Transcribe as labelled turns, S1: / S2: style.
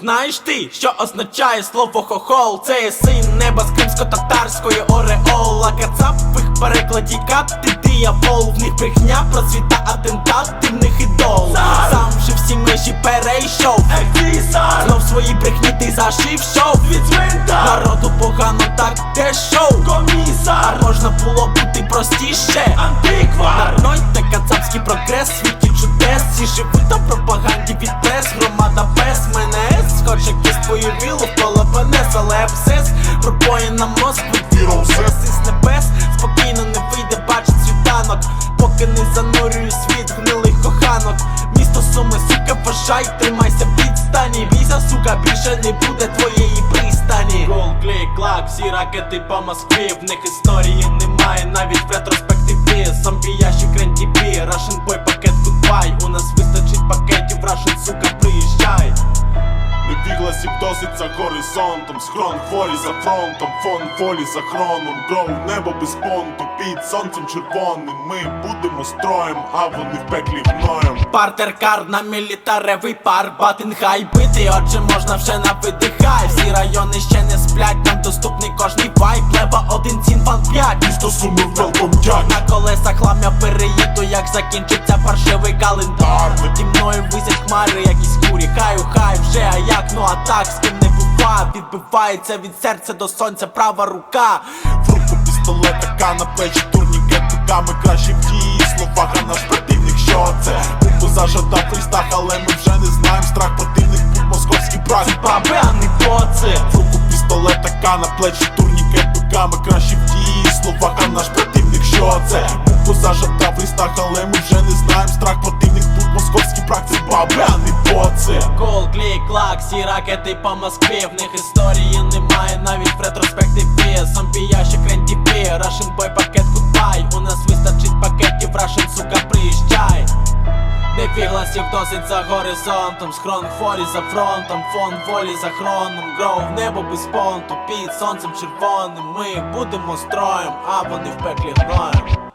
S1: знаєш ти, що означає слово хохол? Це є син неба з кримсько-татарської ореола. Кацап в їх перекладі кат, ти диявол В них брехня, просвіта, атентат, ти в них ідол. Сам же всі межі перейшов. Знов свої брехні ти зашив шоу Народу погано так де шоу. Комісар! Можна було бути простіше. Антиквар Хоче якийсь твою вілу вколо пенес Але абсцес пропоє на мозк Вірусес із небес Спокійно не вийде, бачить світанок. Поки не занурюю світ гнилих коханок. Місто суми, сука, вважай, тримайся під стані Бійся, сука, більше не буде твоєї пристані. Гол, клік, клак, всі ракети по Москві. В них історії немає навіть в ретроспективі. Зомбі ящик рентібі, Russian boy, пакет
S2: Невігласів горизонтом, схрон хворі за фронтом, фон волі за хроном, гроу небо без понту, під сонцем червоним. Ми будемо строєм, а вони в пеклі гноєм.
S1: Партер кар на мілітаревий пар Батинхай бити, отже можна вже на видихай. Всі райони ще не сплять, нам доступний кожний вайп Лева один цін фан 5
S2: Місто суми велком дядь.
S1: На колесах лам'я переїду, як закінчиться паршивий календар. Наді мною висять хмари, якісь курі. Хаю, хай вже, а як, ну а так, з ким не бува Відбивається від серця до сонця права рука
S2: В руку пістолет, така на плечі турнікет Руками краще в дії словах, а наш противник що це? Бумбу зажадав фрістах, але ми вже не знаємо страх противник будь московський брат
S1: Бабе, а не поци
S2: В руку пістолет, така на плечі турнікет Руками краще в дії словах, а наш противник що це? Бумбу зажадав фрістах, але ми вже не знаємо поци
S1: клік, клак, всі ракети по Москві. В них історії немає навіть в ретроспективі. Зомбі ящик рентіпі, Russian boy, пакет гудбай У нас вистачить пакетів, Russian, сука, приїжджай. Невігласів досить за горизонтом. Схрон хворі за фронтом, фон волі за хроном. Гроу в небо без понту, під сонцем червоним. Ми будемо строєм, а вони в пеклі гноєм